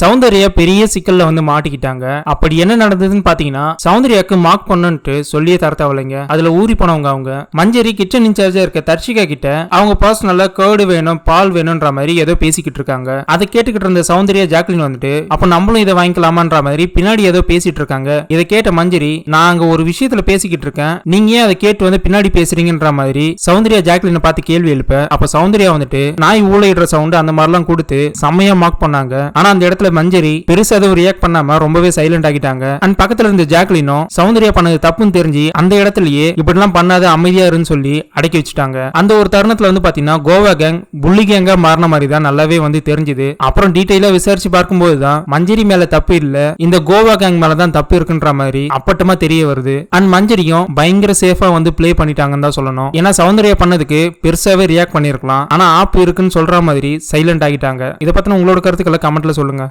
சௌந்தர்யா பெரிய சிக்கல்ல வந்து மாட்டிக்கிட்டாங்க. அப்படி என்ன நடந்ததுன்னு பாத்தீங்கன்னா சௌந்தர்யாக்கு மார்க் பண்ணுன்ட்டு சொல்லியே தரத்தவளைங்க அதுல ஊறி போனவங்க அவங்க. மஞ்சரி கிச்சன் இன்சார்ஜா இருக்க தர்ஷிகா கிட்ட அவங்க பர்சனலா கேர்டு வேணும் பால் வேணும்ன்ற மாதிரி ஏதோ பேசிக்கிட்டு இருக்காங்க. அதை கேட்டுக்கிட்டு இருந்த சௌந்தர்யா ஜாக்லின் வந்துட்டு அப்ப நம்மளும் இதை வாங்கிக்கலாமான்ற மாதிரி பின்னாடி ஏதோ பேசிட்டு இருக்காங்க. இதை கேட்ட மஞ்சரி நான் அங்க ஒரு விஷயத்துல பேசிக்கிட்டு இருக்கேன். நீங்க ஏன் அதை கேட்டு வந்து பின்னாடி பேசுறீங்கன்ற மாதிரி? சௌந்தர்யா ஜாக்லின் பார்த்து கேள்வி எழுப்ப அப்ப சௌந்தர்யா வந்துட்டு நாய் ஊழையிடுற சவுண்ட் அந்த மாதிரிலாம் கொடுத்து செம்மையா மார்க் பண்ணாங்க. ஆனா அந்த இடத்துல மஞ்சரி பெருசா எதுவும் ரியாக்ட் பண்ணாம ரொம்பவே சைலண்ட் ஆகிட்டாங்க. அண்ட் பக்கத்துல இருந்த ஜாக்லினும் சௌந்தர்யா பண்ணது தப்புன்னு தெரிஞ்சு அந்த இடத்துலயே இப்படிலாம் பண்ணாத அமைதியா இருன்னு சொல்லி அடக்கி வச்சுட்டாங்க. அந்த ஒரு தருணத்துல வந்து பாத்தீங்கன்னா கோவா கேங் புள்ளி கேங்கா மாறின மாதிரி தான் நல்லாவே வந்து தெரிஞ்சுது. அப்புறம் டீட்டெயிலா விசாரிச்சு பார்க்கும்போது தான் மஞ்சரி மேல தப்பு இல்ல இந்த கோவா கேங் மேலதான் தப்பு இருக்குன்ற மாதிரி அப்பட்டமா தெரிய வருது. அண்ட் மஞ்சரியும் பயங்கர சேஃபா வந்து ப்ளே பண்ணிட்டாங்கன்னு தான் சொல்லணும். ஏன்னா சௌந்தர்யா பண்ணதுக்கு பெருசாவே ரியாக்ட் பண்ணிருக்கலாம். ஆனா ஆப் இருக்குன்னு சொல்ற மாதிரி சைலண்ட் ஆகிட்டாங்க. இதை பத்தின உங்களோட கருத்துக்களை கமெண்ட்ல சொல்லுங்க.